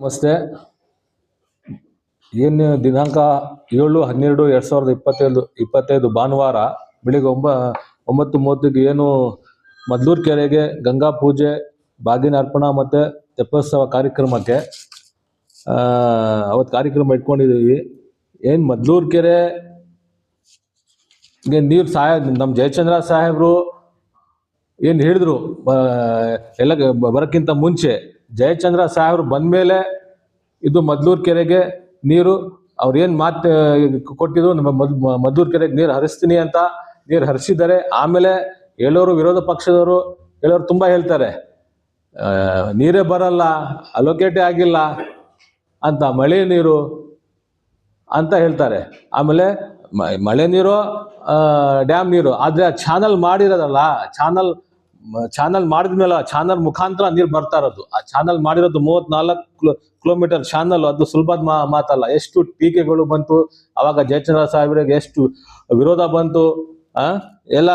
ನಮಸ್ತೆ. ಏನು ದಿನಾಂಕ ಏಳು ಹನ್ನೆರಡು ಎರಡು ಸಾವಿರದ ಇಪ್ಪತ್ತೈದು ಇಪ್ಪತ್ತೈದು ಭಾನುವಾರ ಬೆಳಿಗ್ಗೆ ಒಂಬ, ಒಂಬತ್ತು ಮೂವತ್ತಿಗೆ ಏನು ಮದ್ಲೂರು ಕೆರೆಗೆ ಗಂಗಾ ಪೂಜೆ, ಬಾಗಿನ ಅರ್ಪಣಾ ಮತ್ತು ತೆಪ್ಪೋತ್ಸವ ಕಾರ್ಯಕ್ರಮಕ್ಕೆ ಅವತ್ತು ಕಾರ್ಯಕ್ರಮ ಇಟ್ಕೊಂಡಿದ್ದೀವಿ ಏನು ಮದ್ಲೂರು ಕೆರೆ ನೀರು ಸಹಾಯ ನಮ್ಮ ಜಯಚಂದ್ರ ಸಾಹೇಬರು ಏನು ಹೇಳಿದ್ರು ಎಲ್ಲ ಬರೋಕ್ಕಿಂತ ಮುಂಚೆ ಜಯಚಂದ್ರ ಸಾಹೇಬ್ರು ಬಂದ ಮೇಲೆ ಇದು ಮದ್ಲೂರು ಕೆರೆಗೆ ನೀರು, ಅವ್ರು ಏನು ಮಾತು ಕೊಟ್ಟಿದ್ರು, ನಮ್ಮ ಮದ್ ಮದ್ಲೂರು ಕೆರೆಗೆ ನೀರು ಹರಿಸ್ತೀನಿ ಅಂತ ನೀರು ಹರಿಸಿದ್ದಾರೆ. ಆಮೇಲೆ ಹೇಳೋರು ವಿರೋಧ ಪಕ್ಷದವರು, ಹೇಳೋರು ತುಂಬಾ ಹೇಳ್ತಾರೆ ನೀರೇ ಬರಲ್ಲ ಅಲೋಕೇಟೇ ಆಗಿಲ್ಲ, ಅಂತ ಮಳೆ ನೀರು ಅಂತ ಹೇಳ್ತಾರೆ. ಆಮೇಲೆ ಮಳೆ ನೀರು ಡ್ಯಾಮ್ ನೀರು. ಆದ್ರೆ ಚಾನಲ್ ಮಾಡಿರೋದಲ್ಲ, ಚಾನಲ್ ಚಾನಲ್ ಮಾಡಿದ್ಮೇಲೆ ಚಾನಲ್ ಮುಖಾಂತರ ನೀರು ಬರ್ತಾ ಇರೋದು. ಆ ಚಾನಲ್ ಮಾಡಿರೋದು ಮೂವತ್ನಾಲ್ಕು ಕಿಲೋ, ಕಿಲೋಮೀಟರ್ ಚಾನಲ್ ಅದು ಸುಲಭದ ಮಾತಲ್ಲ. ಎಷ್ಟು ಟೀಕೆಗಳು ಬಂತು, ಅವಾಗ ಜಯಚಂದ್ರ ಸಾಹೇಬರಿಗೆ ಎಷ್ಟು ವಿರೋಧ ಬಂತು, ಆ? ಎಲ್ಲ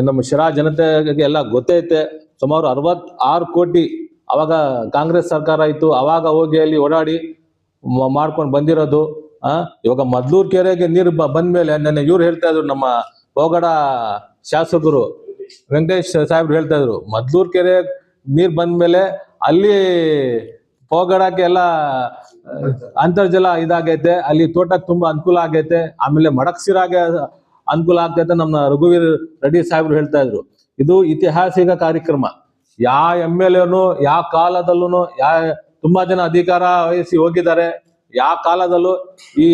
ನಮ್ಮ ಶಿರಾ ಜನತೆಗೆ ಎಲ್ಲ ಗೊತ್ತೈತೆ. ಸುಮಾರು ಅರವತ್ ಆರು ಕೋಟಿ ಅವಾಗ ಕಾಂಗ್ರೆಸ್ ಸರ್ಕಾರ ಇತ್ತು. ಅವಾಗ ಹೋಗಿ ಅಲ್ಲಿ ಓಡಾಡಿ ಮಾಡ್ಕೊಂಡು ಬಂದಿರೋದು, ಆ? ಇವಾಗ ಮದ್ಲೂರ್ ಕೆರೆಗೆ ನೀರು ಬಂದ್ಮೇಲೆ, ನೆನ್ನೆ ಇವ್ರು ಹೇಳ್ತಾ ಇದ್ರು ನಮ್ಮ ಹೋಗಡ ಶಾಸಕರು ವೆಂಕಟೇಶ್ ಸಾಹೇಬ್ರು ಹೇಳ್ತಾ ಇದ್ರು, ಮದ್ಲೂರ್ ಕೆರೆ ನೀರ್ ಬಂದ್ಮೇಲೆ ಅಲ್ಲಿ ಹೋಗಡಕ್ಕೆ ಎಲ್ಲ ಅಂತರ್ಜಲ ಇದಾಗೈತೆ, ಅಲ್ಲಿ ತೋಟಕ್ಕೆ ತುಂಬಾ ಅನುಕೂಲ ಆಗೈತೆ, ಆಮೇಲೆ ಮಡಕ್ಸಿರಾಗೆ ಅನುಕೂಲ ಆಗ್ತೈತೆ ನಮ್ಮ ರಘುವೀರ್ ರೆಡ್ಡಿ ಸಾಹೇಬ್ರು ಹೇಳ್ತಾ ಇದ್ರು. ಇದು ಐತಿಹಾಸಿಕ ಕಾರ್ಯಕ್ರಮ. ಯಾವ ಎಂ ಎಲ್ ಎನು, ಯಾವ ಕಾಲದಲ್ಲೂ ಯಾ, ತುಂಬಾ ಜನ ಅಧಿಕಾರ ವಹಿಸಿ ಹೋಗಿದ್ದಾರೆ. ಯಾವ ಕಾಲದಲ್ಲೂ ಈ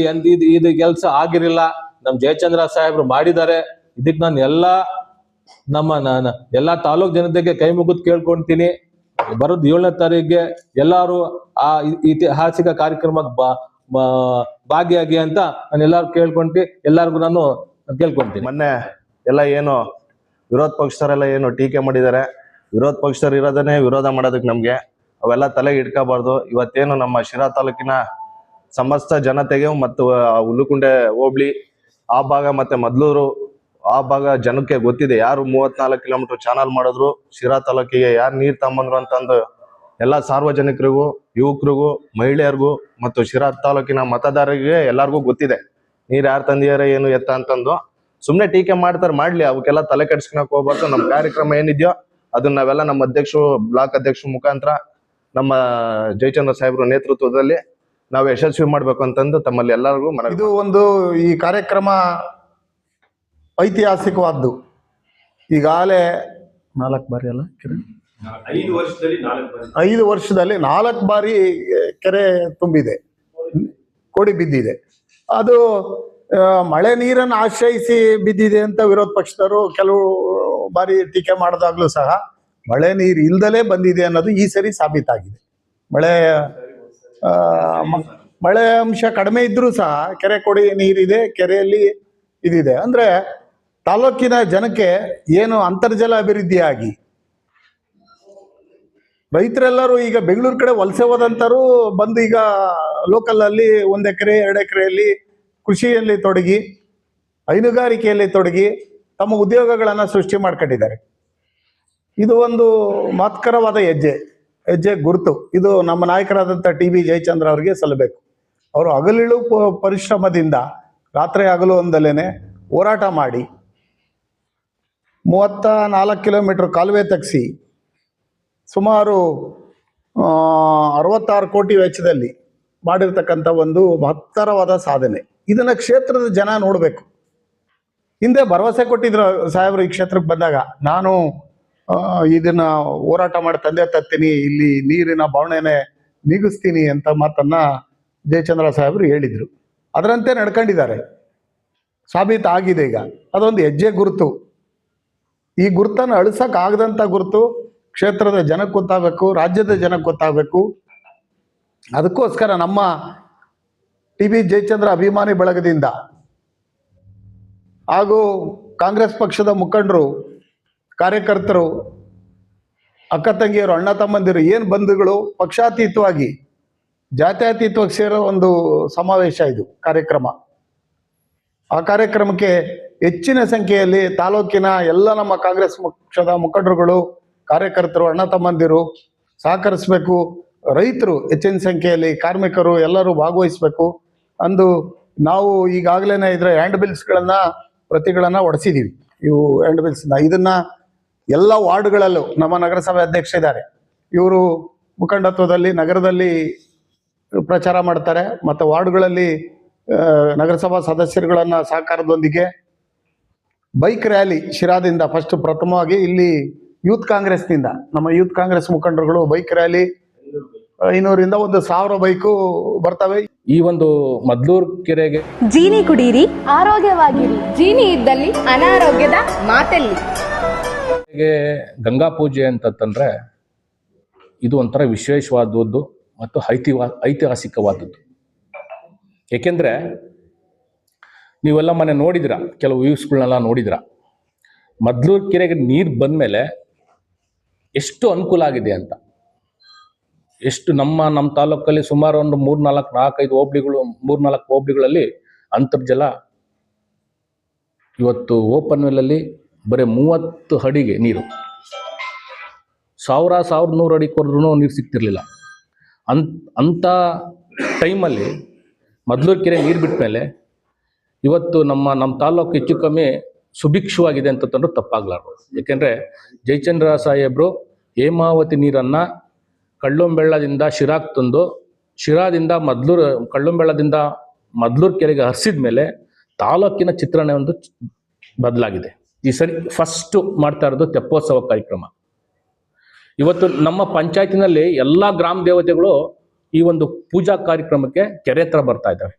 ಇದು ಕೆಲಸ ಆಗಿರಲಿಲ್ಲ. ನಮ್ ಜಯಚಂದ್ರ ಸಾಹೇಬ್ರು ಮಾಡಿದ್ದಾರೆ. ಇದಕ್ ನಾನು ಎಲ್ಲಾ ನಮ್ಮ ಎಲ್ಲಾ ತಾಲೂಕ್ ಜನತೆಗೆ ಕೈ ಮುಗಿದು ಕೇಳ್ಕೊಂತೀನಿ. ಬರೋದ್ ಏಳನೇ ತಾರೀಕಿಗೆ ಎಲ್ಲಾರು ಆ ಐತಿಹಾಸಿಕ ಕಾರ್ಯಕ್ರಮಕ್ಕೆ ಭಾಗಿಯಾಗಿ ಅಂತ ನಾನು ಎಲ್ಲಾರು ಕೇಳ್ಕೊಂತಿ ಎಲ್ಲಾರ್ಗು ನಾನು ಕೇಳ್ಕೊಂತೀನಿ. ಮೊನ್ನೆ ಎಲ್ಲ ಏನು ವಿರೋಧ ಪಕ್ಷದವರೆಲ್ಲ ಏನು ಟೀಕೆ ಮಾಡಿದ್ದಾರೆ. ವಿರೋಧ ಪಕ್ಷದವ್ರು ಇರೋದನ್ನೇ ವಿರೋಧ ಮಾಡೋದಕ್ಕೆ ನಮ್ಗೆ. ಅವೆಲ್ಲ ತಲೆಗೆ ಇಟ್ಕೋಬಾರ್ದು. ಇವತ್ತೇನು ನಮ್ಮ ಶಿರಾ ತಾಲೂಕಿನ ಸಮಸ್ತ ಜನತೆಗೆ ಮತ್ತು ಹುಲ್ಲುಕುಂಡೆ ಹೋಬ್ಳಿ, ಆ ಭಾಗ ಮತ್ತೆ ಮದ್ಲೂರು ಆ ಭಾಗ ಜನಕ್ಕೆ ಗೊತ್ತಿದೆ. ಯಾರು ಮೂವತ್ನಾಲ್ಕು ಕಿಲೋಮೀಟರ್ ಚಾನಲ್ ಮಾಡಿದ್ರು, ಶಿರಾ ತಾಲೂಕಿಗೆ ಯಾರು ನೀರ್ ತಗೊಂಬಂದ್ರು ಅಂತಂದು ಎಲ್ಲ ಸಾರ್ವಜನಿಕರಿಗೂ, ಯುವಕರಿಗೂ, ಮಹಿಳೆಯರಿಗೂ ಮತ್ತು ಶಿರಾ ತಾಲೂಕಿನ ಮತದಾರರಿಗೆ ಎಲ್ಲರಿಗೂ ಗೊತ್ತಿದೆ. ನೀರ್ ಯಾರು ತಂದಿದಾರೆ, ಏನು ಎತ್ತ ಅಂತಂದು. ಸುಮ್ನೆ ಟೀಕೆ ಮಾಡ್ತಾರೆ, ಮಾಡ್ಲಿ. ಅವಕ್ಕೆಲ್ಲ ತಲೆ ಕೆಡ್ಸ್ಕೊಳಕ್ ಹೋಗ್ಬಾರ್ದು. ನಮ್ಮ ಕಾರ್ಯಕ್ರಮ ಏನಿದೆಯೋ ಅದನ್ನ ನಾವೆಲ್ಲ ನಮ್ಮ ಅಧ್ಯಕ್ಷರು, ಬ್ಲಾಕ್ ಅಧ್ಯಕ್ಷರ ಮುಖಾಂತರ ನಮ್ಮ ಜಯಚಂದ್ರ ಸಾಹೇಬ್ರ ನೇತೃತ್ವದಲ್ಲಿ ನಾವು ಯಶಸ್ವಿ ಮಾಡ್ಬೇಕು ಅಂತಂದು ತಮ್ಮಲ್ಲಿ ಎಲ್ಲರಿಗೂ ಇದು ಒಂದು ಈ ಕಾರ್ಯಕ್ರಮ ಐತಿಹಾಸಿಕವಾದ್ದು. ಈಗಾಗಲೇ ನಾಲ್ಕು ಬಾರಿ ಅಲ್ಲ ಕೆರೆ? ಐದು ವರ್ಷದಲ್ಲಿ ನಾಲ್ಕು ಬಾರಿ. ಐದು ವರ್ಷದಲ್ಲಿ ನಾಲ್ಕು ಬಾರಿ ಕೆರೆ ತುಂಬಿದೆ. ಕೋಡಿ ಬಿದ್ದಿದೆ. ಅದು ಮಳೆ ನೀರನ್ನು ಆಶ್ರಯಿಸಿ ಬಿದ್ದಿದೆ ಅಂತ ವಿರೋಧ ಪಕ್ಷದವರು ಕೆಲವು ಬಾರಿ ಟೀಕೆ ಮಾಡಿದಾಗ್ಲೂ ಸಹ ಮಳೆ ನೀರು ಇಲ್ದಲೇ ಬಂದಿದೆ ಅನ್ನೋದು ಈ ಸರಿ ಸಾಬೀತಾಗಿದೆ. ಮಳೆ ಮಳೆ ಅಂಶ ಕಡಿಮೆ ಇದ್ರೂ ಸಹ ಕೆರೆ ಕೊಡಿ ನೀರಿದೆ ಕೆರೆಯಲ್ಲಿ ಇದಿದೆ. ಅಂದ್ರೆ ತಾಲೂಕಿನ ಜನಕ್ಕೆ ಏನು ಅಂತರ್ಜಲ ಅಭಿವೃದ್ಧಿಯಾಗಿ? ರೈತರೆಲ್ಲರೂ ಈಗ ಬೆಂಗಳೂರು ಕಡೆ ವಲಸೆ ಹೋದಂತರು ಬಂದು ಈಗ ಲೋಕಲಲ್ಲಿ ಒಂದು ಎಕರೆ, ಎರಡು ಎಕರೆಯಲ್ಲಿ ಕೃಷಿಯಲ್ಲಿ ತೊಡಗಿ, ಹೈನುಗಾರಿಕೆಯಲ್ಲಿ ತೊಡಗಿ ತಮ್ಮ ಉದ್ಯೋಗಗಳನ್ನು ಸೃಷ್ಟಿ ಮಾಡ್ಕೊಂಡಿದ್ದಾರೆ. ಇದು ಒಂದು ಮಹತ್ಕರವಾದ ಹೆಜ್ಜೆ ಹೆಜ್ಜೆ ಗುರುತು. ಇದು ನಮ್ಮ ನಾಯಕರಾದಂಥ ಟಿ ಬಿ ಜಯಚಂದ್ರ ಅವರಿಗೆ ಸಲ್ಲಬೇಕು. ಅವರು ಹಗಲಿಳು ಪರಿಶ್ರಮದಿಂದ ರಾತ್ರಿ ಹಗಲು ಒಂದಲೇನೆ ಹೋರಾಟ ಮಾಡಿ ಮೂವತ್ತ ನಾಲ್ಕು ಕಿಲೋಮೀಟ್ರ್ ಕಾಲುವೆ ತೆಗೆಸಿ ಸುಮಾರು ಅರವತ್ತಾರು ಕೋಟಿ ವೆಚ್ಚದಲ್ಲಿ ಮಾಡಿರ್ತಕ್ಕಂಥ ಒಂದು ಮಹತ್ತರವಾದ ಸಾಧನೆ. ಇದನ್ನ ಕ್ಷೇತ್ರದ ಜನ ನೋಡಬೇಕು. ಹಿಂದೆ ಭರವಸೆ ಕೊಟ್ಟಿದ್ರು ಸಾಹೇಬರು ಈ ಕ್ಷೇತ್ರಕ್ಕೆ ಬಂದಾಗ. ನಾನು ಇದನ್ನ ಹೋರಾಟ ಮಾಡಿ ತಂದೆ ತತ್ತೀನಿ ಇಲ್ಲಿ ನೀರಿನ ಬವಣೆನೆ ನೀಗಿಸ್ತೀನಿ ಅಂತ ಮಾತನ್ನ ಜಯಚಂದ್ರ ಸಾಹೇಬರು ಹೇಳಿದ್ರು. ಅದರಂತೆ ನಡ್ಕೊಂಡಿದ್ದಾರೆ. ಸಾಬೀತು ಆಗಿದೆ ಈಗ. ಅದೊಂದು ಹೆಜ್ಜೆ ಗುರುತು. ಈ ಗುರ್ತನ್ನು ಅಳಿಸಕ್ ಆಗದಂತ ಗುರುತು ಕ್ಷೇತ್ರದ ಜನಕ್ಕೆ ಗೊತ್ತಾಗಬೇಕು, ರಾಜ್ಯದ ಜನಕ್ಕೆ ಗೊತ್ತಾಗಬೇಕು. ಅದಕ್ಕೋಸ್ಕರ ನಮ್ಮ ಟಿ ವಿ ಜಯಚಂದ್ರ ಅಭಿಮಾನಿ ಬಳಗದಿಂದ ಹಾಗೂ ಕಾಂಗ್ರೆಸ್ ಪಕ್ಷದ ಮುಖಂಡರು, ಕಾರ್ಯಕರ್ತರು, ಅಕ್ಕ ತಂಗಿಯರು, ಅಣ್ಣ ತಮ್ಮಂದಿರು, ಏನು ಬಂಧುಗಳು, ಪಕ್ಷಾತೀತವಾಗಿ, ಜಾತ್ಯಾತೀತವಾಗಿ ಸೇರೋ ಒಂದು ಸಮಾವೇಶ ಇದು, ಕಾರ್ಯಕ್ರಮ. ಆ ಕಾರ್ಯಕ್ರಮಕ್ಕೆ ಹೆಚ್ಚಿನ ಸಂಖ್ಯೆಯಲ್ಲಿ ತಾಲೂಕಿನ ಎಲ್ಲ ನಮ್ಮ ಕಾಂಗ್ರೆಸ್ ಪಕ್ಷದ ಮುಖಂಡರುಗಳು, ಕಾರ್ಯಕರ್ತರು, ಅಣ್ಣ ತಮ್ಮಂದಿರು ಸಹಕರಿಸಬೇಕು. ರೈತರು ಹೆಚ್ಚಿನ ಸಂಖ್ಯೆಯಲ್ಲಿ, ಕಾರ್ಮಿಕರು ಎಲ್ಲರೂ ಭಾಗವಹಿಸಬೇಕು ಅಂದು ನಾವು ಈಗಾಗಲೇ ಇದ್ರ ಹ್ಯಾಂಡ್ ಬಿಲ್ಸ್ಗಳನ್ನು ಪ್ರತಿಗಳನ್ನು ಹೊಡೆಸಿದ್ದೀವಿ ಇವು ಹ್ಯಾಂಡ್ ಬಿಲ್ಸ್ನ ಇದನ್ನ ಎಲ್ಲ ವಾರ್ಡ್ಗಳಲ್ಲೂ ನಮ್ಮ ನಗರಸಭೆ ಅಧ್ಯಕ್ಷ ಇದ್ದಾರೆ. ಇವರು ಮುಖಂಡತ್ವದಲ್ಲಿ, ನಗರದಲ್ಲಿ ಪ್ರಚಾರ ಮಾಡ್ತಾರೆ. ಮತ್ತು ವಾರ್ಡ್ಗಳಲ್ಲಿ ನಗರಸಭಾ ಸದಸ್ಯರುಗಳನ್ನ ಸಹಕಾರದೊಂದಿಗೆ ಬೈಕ್ ರ್ಯಾಲಿ ಶಿರಾದಿಂದ ಫಸ್ಟ್ ಪ್ರಥಮವಾಗಿ ಇಲ್ಲಿ ಯೂತ್ ಕಾಂಗ್ರೆಸ್ನಿಂದ ನಮ್ಮ ಯೂತ್ ಕಾಂಗ್ರೆಸ್ ಮುಖಂಡರುಗಳು ಬೈಕ್ ರ್ಯಾಲಿ ಐನೂರಿಂದ ಒಂದು ಸಾವಿರ ಬೈಕು ಬರ್ತವೆ. ಈ ಒಂದು ಮದ್ಲೂರ್ ಕೆರೆಗೆ ಜೀನಿ ಕುಡೀರಿ ಆರೋಗ್ಯವಾಗಿರಿ. ಜೀನಿ ಇದ್ದಲ್ಲಿ ಅನಾರೋಗ್ಯದ ಮಾತಲ್ಲಿ. ಗೆ ಗಂಗಾ ಪೂಜೆ ಅಂತಂದ್ರೆ ಇದು ಒಂಥರ ವಿಶೇಷವಾದದ್ದು ಮತ್ತು ಐತಿವಾ ಐತಿಹಾಸಿಕವಾದದ್ದು. ಏಕೆಂದ್ರೆ ನೀವೆಲ್ಲ ಮನೆ ನೋಡಿದಿರ? ಕೆಲವು ವ್ಯೂಸ್ಗಳನ್ನೆಲ್ಲ ನೋಡಿದಿರ? ಮೊದ್ಲು ಕೆರೆಗೆ ನೀರು ಬಂದ್ಮೇಲೆ ಎಷ್ಟು ಅನುಕೂಲ ಆಗಿದೆ ಅಂತ? ಎಷ್ಟು ನಮ್ಮ ನಮ್ಮ ತಾಲೂಕಲ್ಲಿ ಸುಮಾರು ಒಂದು ಮೂರ್ನಾಲ್ಕು, ನಾಲ್ಕೈದು ಹೋಬ್ಳಿಗಳು, ಮೂರ್ನಾಲ್ಕು ಹೋಬ್ಳಿಗಳಲ್ಲಿ ಅಂತರ್ಜಲ ಇವತ್ತು ಓಪನ್ ವೆಲ್ಲಲ್ಲಿ ಬರೀ ಮೂವತ್ತು ಅಡಿಗೆ ನೀರು. ಸಾವಿರ ಸಾವಿರದ ನೂರು ಅಡಿ ಕೊರೆದ್ರೂ ನೀರು ಸಿಗ್ತಿರ್ಲಿಲ್ಲ. ಅಂತ, ಅಂಥ ಟೈಮಲ್ಲಿ ಮದ್ಲೂರು ಕೆರೆ ನೀರು ಬಿಟ್ಟ ಮೇಲೆ ಇವತ್ತು ನಮ್ಮ ನಮ್ಮ ತಾಲೂಕು ಹೆಚ್ಚು ಕಮ್ಮಿ ಸುಭಿಕ್ಷವಾಗಿದೆ ಅಂತ ತಂದು ತಪ್ಪಾಗ್ಲಾರ್ದು. ಯಾಕೆಂದರೆ ಜಯಚಂದ್ರ ಸಾಹೇಬರು ಹೇಮಾವತಿ ನೀರನ್ನು ಕಳ್ಳೊಂಬೆಳ್ಳದಿಂದ ಶಿರಾಕ್ ತಂದು, ಶಿರಾದಿಂದ ಮದ್ಲೂರು, ಕಳ್ಳೊಂಬೆಳ್ಳದಿಂದ ಮದ್ಲೂರು ಕೆರೆಗೆ ಹರಿಸಿದ ಮೇಲೆ ತಾಲೂಕಿನ ಚಿತ್ರಣ ಒಂದು ಬದಲಾಗಿದೆ. ಈ ಸರಿ ಫಸ್ಟ್ ಮಾಡ್ತಾ ಇರೋದು ತೆಪ್ಪೋತ್ಸವ ಕಾರ್ಯಕ್ರಮ. ಇವತ್ತು ನಮ್ಮ ಪಂಚಾಯತಿನಲ್ಲಿ ಎಲ್ಲ ಗ್ರಾಮ ದೇವತೆಗಳು ಈ ಒಂದು ಪೂಜಾ ಕಾರ್ಯಕ್ರಮಕ್ಕೆ ಕೆರೆ ಹತ್ರ ಬರ್ತಾ ಇದ್ದಾವೆ.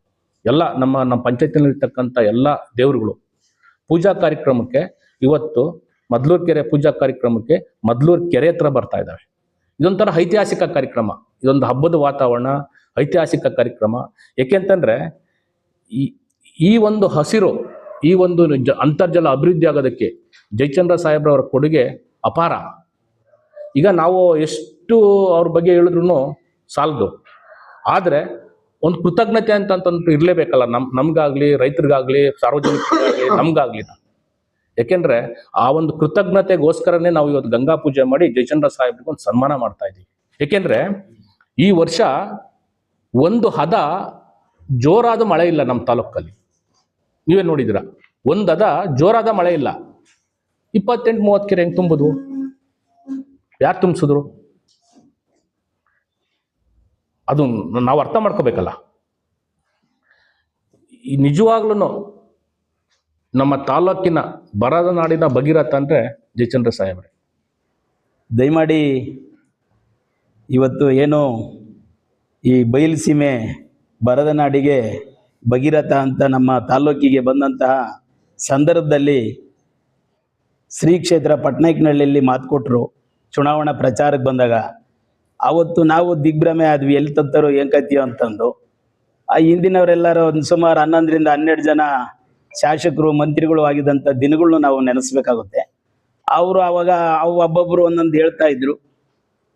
ಎಲ್ಲ ನಮ್ಮ ನಮ್ಮ ಪಂಚಾಯತಿನಲ್ಲಿ ಇರ್ತಕ್ಕಂಥ ಎಲ್ಲ ದೇವರುಗಳು. ಪೂಜಾ ಕಾರ್ಯಕ್ರಮಕ್ಕೆ ಇವತ್ತು ಮದ್ಲೂರು ಕೆರೆ ಪೂಜಾ ಕಾರ್ಯಕ್ರಮಕ್ಕೆ ಮದ್ಲೂರು ಕೆರೆ ಹತ್ರ ಬರ್ತಾ ಇದ್ದಾವೆ ಇದೊಂಥರ ಐತಿಹಾಸಿಕ ಕಾರ್ಯಕ್ರಮ. ಇದೊಂದು ಹಬ್ಬದ ವಾತಾವರಣ, ಐತಿಹಾಸಿಕ ಕಾರ್ಯಕ್ರಮ. ಏಕೆಂತಂದ್ರೆ ಈ ಈ ಒಂದು ಹಸಿರು, ಈ ಒಂದು ಅಂತರ್ಜಲ ಅಭಿವೃದ್ಧಿ ಆಗೋದಕ್ಕೆ ಜಯಚಂದ್ರ ಸಾಹೇಬ್ರವರ ಕೊಡುಗೆ ಅಪಾರ. ಈಗ ನಾವು ಎಷ್ಟು ಅವ್ರ ಬಗ್ಗೆ ಹೇಳಿದ್ರು ಸಾಲದು. ಆದರೆ ಒಂದು ಕೃತಜ್ಞತೆ ಅಂತ ಅಂತಂದ್ರೆ ಇರಲೇಬೇಕಲ್ಲ ನಮ್ ನಮ್ಗಾಗ್ಲಿ ರೈತರಿಗಾಗ್ಲಿ ಸಾರ್ವಜನಿಕರಿಗಾಗ್ಲಿ ನಮ್ಗಾಗ್ಲಿ. ಯಾಕೆಂದ್ರೆ ಆ ಒಂದು ಕೃತಜ್ಞತೆಗೋಸ್ಕರನೇ ನಾವು ಇವತ್ತು ಗಂಗಾ ಪೂಜೆ ಮಾಡಿ ಜಯಚಂದ್ರ ಸಾಹೇಬ್ರಿಗೆ ಒಂದು ಸನ್ಮಾನ ಮಾಡ್ತಾ ಇದ್ದೀವಿ ಏಕೆಂದ್ರೆ ಈ ವರ್ಷ ಒಂದು ಹದ ಜೋರಾದ ಮಳೆ ಇಲ್ಲ ನಮ್ಮ ತಾಲೂಕಲ್ಲಿ. ನೀವೇ ನೋಡಿದಿರ ಒಂದು ಹದ ಜೋರಾದ ಮಳೆ ಇಲ್ಲ. ಇಪ್ಪತ್ತೆಂಟು ಮೂವತ್ತು ಕೆರೆ ಹೆಂಗೆ ತುಂಬುದು? ಯಾರು ತುಂಬಿಸಿದ್ರು? ಅದು ನಾವು ಅರ್ಥ ಮಾಡ್ಕೋಬೇಕಲ್ಲ. ಈ ನಿಜವಾಗ್ಲೂ ನಮ್ಮ ತಾಲೂಕಿನ ಬರದ ನಾಡಿನ ಭಗೀರಥ ಅಂದರೆ ಜಯಚಂದ್ರ ಸಾಹೇಬ್ರೆ. ದಯಮಾಡಿ ಇವತ್ತು ಏನು ಈ ಬಯಲುಸೀಮೆ ಬರದ ನಾಡಿಗೆ ಭಗೀರಥ ಅಂತ ನಮ್ಮ ತಾಲೂಕಿಗೆ ಬಂದಂತಹ ಸಂದರ್ಭದಲ್ಲಿ ಶ್ರೀ ಕ್ಷೇತ್ರ ಪಟ್ನಾಯಕನಹಳ್ಳಿಯಲ್ಲಿ ಮಾತು ಕೊಟ್ಟರು ಚುನಾವಣಾ ಪ್ರಚಾರಕ್ಕೆ ಬಂದಾಗ ಆವತ್ತು ನಾವು ದಿಗ್ಭ್ರಮೆ ಆದ್ವಿ, ಎಲ್ಲಿ ತತ್ತರೋ, ಏನ್ ಕತ್ತೀಯೋ ಅಂತಂದು. ಆ ಹಿಂದಿನವರೆಲ್ಲರೂ ಒಂದು ಸುಮಾರು ಹನ್ನೊಂದರಿಂದ ಹನ್ನೆರಡು ಜನ ಶಾಸಕರು, ಮಂತ್ರಿಗಳು ಆಗಿದ್ದಂಥ ದಿನಗಳನ್ನು ನಾವು ನೆನೆಸ್ಬೇಕಾಗುತ್ತೆ. ಅವರು ಅವಾಗ, ಅವು ಒಬ್ಬೊಬ್ಬರು ಒಂದೊಂದು ಹೇಳ್ತಾ ಇದ್ರು.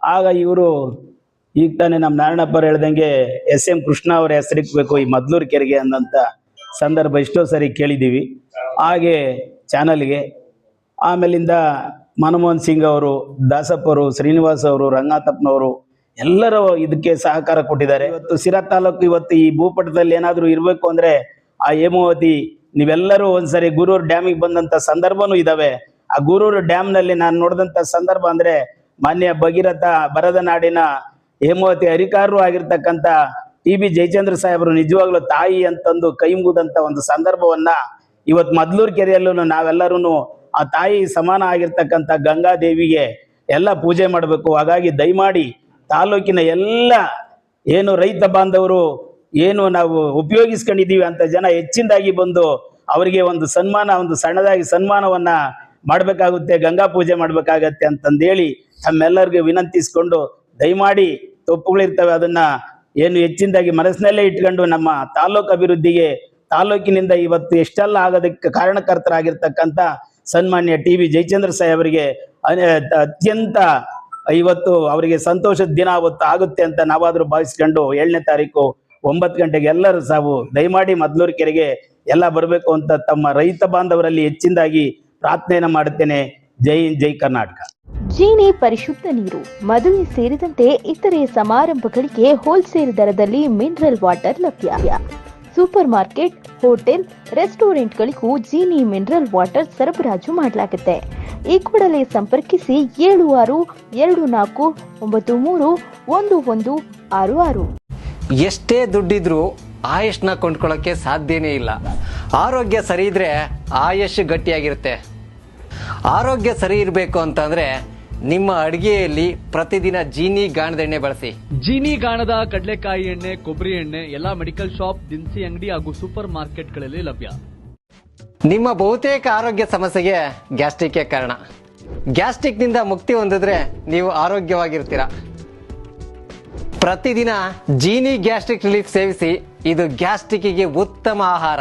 ಆಗ ಇವರು, ಈಗ ತಾನೇ ನಮ್ಮ ನಾರಾಯಣಪ್ಪರು ಹೇಳ್ದಂಗೆ ಎಸ್ ಎಂ ಕೃಷ್ಣ ಅವರ ಹೆಸರಿಕ್ಬೇಕು ಈ ಮದ್ಲೂರು ಕೆರೆಗೆ ಅನ್ನೋಂಥ ಸಂದರ್ಭ ಎಷ್ಟೋ ಸರಿ ಕೇಳಿದ್ದೀವಿ ಹಾಗೆ ಚಾನಲ್ಗೆ. ಆಮೇಲಿಂದ ಮನಮೋಹನ್ ಸಿಂಗ್ ಅವರು ದಾಸಪ್ಪರು ಶ್ರೀನಿವಾಸ್ ಅವರು ರಂಗನಾಥಪ್ಪನವರು ಎಲ್ಲರೂ ಇದಕ್ಕೆ ಸಹಕಾರ ಕೊಟ್ಟಿದ್ದಾರೆ. ಇವತ್ತು ಸಿರಾ ತಾಲೂಕು ಇವತ್ತು ಈ ಭೂಪಟದಲ್ಲಿ ಏನಾದರೂ ಇರಬೇಕು ಅಂದ್ರೆ ಆ ಹೇಮಾವತಿ, ನೀವೆಲ್ಲರೂ ಒಂದ್ಸರಿ ಗೂರೂರು ಡ್ಯಾಮಿಗೆ ಬಂದಂತ ಸಂದರ್ಭನೂ ಇದಾವೆ. ಆ ಗೂರೂರು ಡ್ಯಾಮ್ನಲ್ಲಿ ನಾನು ನೋಡಿದಂತ ಸಂದರ್ಭ ಅಂದ್ರೆ ಮಾನ್ಯ ಭಗೀರಥ ಬರದ ನಾಡಿನ ಹೇಮಾವತಿ ಹರಿಕಾರರು ಆಗಿರ್ತಕ್ಕಂಥ ಟಿ ಬಿ ಜಯಚಂದ್ರ ಸಾಹೇಬರು ನಿಜವಾಗ್ಲೂ ತಾಯಿ ಅಂತಂದು ಕೈ ಮುಗಿದಂತ ಒಂದು ಸಂದರ್ಭವನ್ನ ಇವತ್ತು ಮದ್ಲೂರು ಕೆರೆಯಲ್ಲೂ ನಾವೆಲ್ಲರೂ ಆ ತಾಯಿ ಸಮಾನ ಆಗಿರ್ತಕ್ಕಂಥ ಗಂಗಾ ದೇವಿಗೆ ಎಲ್ಲ ಪೂಜೆ ಮಾಡಬೇಕು. ಹಾಗಾಗಿ ದಯಮಾಡಿ ತಾಲೂಕಿನ ಎಲ್ಲ ಏನು ರೈತ ಬಾಂಧವರು ಏನು ನಾವು ಉಪಯೋಗಿಸ್ಕೊಂಡಿದ್ದೀವಿ ಅಂತ ಜನ ಹೆಚ್ಚಿನದಾಗಿ ಬಂದು ಅವರಿಗೆ ಒಂದು ಸನ್ಮಾನ, ಒಂದು ಸಣ್ಣದಾಗಿ ಸನ್ಮಾನವನ್ನ ಮಾಡಬೇಕಾಗುತ್ತೆ, ಗಂಗಾ ಪೂಜೆ ಮಾಡಬೇಕಾಗತ್ತೆ ಅಂತಂದೇಳಿ ತಮ್ಮೆಲ್ಲರಿಗೂ ವಿನಂತಿಸ್ಕೊಂಡು ದಯಮಾಡಿ ತಪ್ಪುಗಳಿರ್ತವೆ ಅದನ್ನ ಏನು ಹೆಚ್ಚಿನದಾಗಿ ಮನಸ್ಸಿನಲ್ಲೇ ಇಟ್ಕೊಂಡು ನಮ್ಮ ತಾಲೂಕು ಅಭಿವೃದ್ಧಿಗೆ ತಾಲೂಕಿನಿಂದ ಇವತ್ತು ಎಷ್ಟೆಲ್ಲ ಆಗೋದಕ್ಕೆ ಕಾರಣಕರ್ತರಾಗಿರ್ತಕ್ಕಂಥ ಸನ್ಮಾನ್ಯ ಟಿ ವಿ ಜಯಚಂದ್ರ ಸಾಹೇಬರಿಗೆ ಅತ್ಯಂತ ಇವತ್ತು ಅವರಿಗೆ ಸಂತೋಷದ ದಿನ ಅವತ್ತು ಆಗುತ್ತೆ ಅಂತ ನಾವಾದ್ರೂ ಭಾವಿಸ್ಕೊಂಡು ಏಳನೇ ತಾರೀಕು ಒಂಬತ್ತು ಗಂಟೆಗೆ ಎಲ್ಲರೂ ಸಾವು. ದಯಮಾಡಿ ಮದ್ಲೂರು ಕೆರೆಗೆ ಎಲ್ಲ ಬರಬೇಕು ಅಂತ ತಮ್ಮ ರೈತ ಬಾಂಧವರಲ್ಲಿ ಹೆಚ್ಚಿನದಾಗಿ ಪ್ರಾರ್ಥನೆಯನ್ನು ಮಾಡುತ್ತೇನೆ. ಜೈ ಜೈ ಕರ್ನಾಟಕ. ಜೀನಿ ಪರಿಶುದ್ಧ ನೀರು, ಮದುವೆ ಸೇರಿದಂತೆ ಇತರೆ ಸಮಾರಂಭಗಳಿಗೆ ಹೋಲ್ಸೇಲ್ ದರದಲ್ಲಿ ಮಿನರಲ್ ವಾಟರ್ ಲಭ್ಯ. ಸೂಪರ್ ಮಾರ್ಕೆಟ್, ಹೋಟೆಲ್, ರೆಸ್ಟೋರೆಂಟ್ಗಳಿಗೂ ಜೀನಿ ಮಿನರಲ್ ವಾಟರ್ ಸರಬರಾಜು ಮಾಡಲಾಗುತ್ತೆ. ಈ ಕೂಡಲೇ ಸಂಪರ್ಕಿಸಿ ಏಳು ಆರು, ಎರಡು ನಾಲ್ಕು, ಒಂಬತ್ತು ಮೂರು, ಒಂದು ಒಂದು ಆರು ಆರು. ಎಷ್ಟೇ ದುಡ್ಡಿದ್ರೂ ಆಯುಷ್ನ ಕೊಂಡ್ಕೊಳ್ಳೋಕ್ಕೆ ಸಾಧ್ಯನೇ ಇಲ್ಲ. ಆರೋಗ್ಯ ಸರಿ ಇದ್ರೆ ಆಯುಷ್ ಗಟ್ಟಿಯಾಗಿರುತ್ತೆ. ಆರೋಗ್ಯ ಸರಿ ಇರಬೇಕು ಅಂತಂದ್ರೆ ನಿಮ್ಮ ಅಡಿಗೆಯಲ್ಲಿ ಪ್ರತಿದಿನ ಜೀನಿ ಗಾಣದ ಎಣ್ಣೆ ಬಳಸಿ. ಜೀನಿ ಗಾಣದ ಕಡಲೆಕಾಯಿ ಎಣ್ಣೆ ಕೊಬ್ಬರಿ ಎಣ್ಣೆ ಎಲ್ಲಾ ಮೆಡಿಕಲ್ ಶಾಪ್ ದಿನಸಿ ಅಂಗಡಿ ಹಾಗೂ ಸೂಪರ್ ಮಾರ್ಕೆಟ್ಗಳಲ್ಲಿ ಲಭ್ಯ. ನಿಮ್ಮ ಬಹುತೇಕ ಆರೋಗ್ಯ ಸಮಸ್ಯೆಗೆ ಗ್ಯಾಸ್ಟ್ರಿಕ್ ಕಾರಣ. ಗ್ಯಾಸ್ಟ್ರಿಕ್ನಿಂದ ಮುಕ್ತಿ ಹೊಂದಿದ್ರೆ ನೀವು ಆರೋಗ್ಯವಾಗಿರ್ತೀರ. ಪ್ರತಿದಿನ ಜೀನಿ ಗ್ಯಾಸ್ಟ್ರಿಕ್ ರಿಲೀಫ್ ಸೇವಿಸಿ ಇದು ಗ್ಯಾಸ್ಟ್ರಿಕ್ಗೆ ಉತ್ತಮ ಆಹಾರ.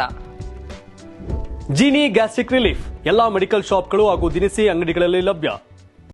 ಜೀನಿ ಗ್ಯಾಸ್ಟ್ರಿಕ್ ರಿಲೀಫ್ ಎಲ್ಲಾ ಮೆಡಿಕಲ್ ಶಾಪ್ಗಳು ಹಾಗೂ ದಿನಸಿ ಅಂಗಡಿಗಳಲ್ಲಿ ಲಭ್ಯ.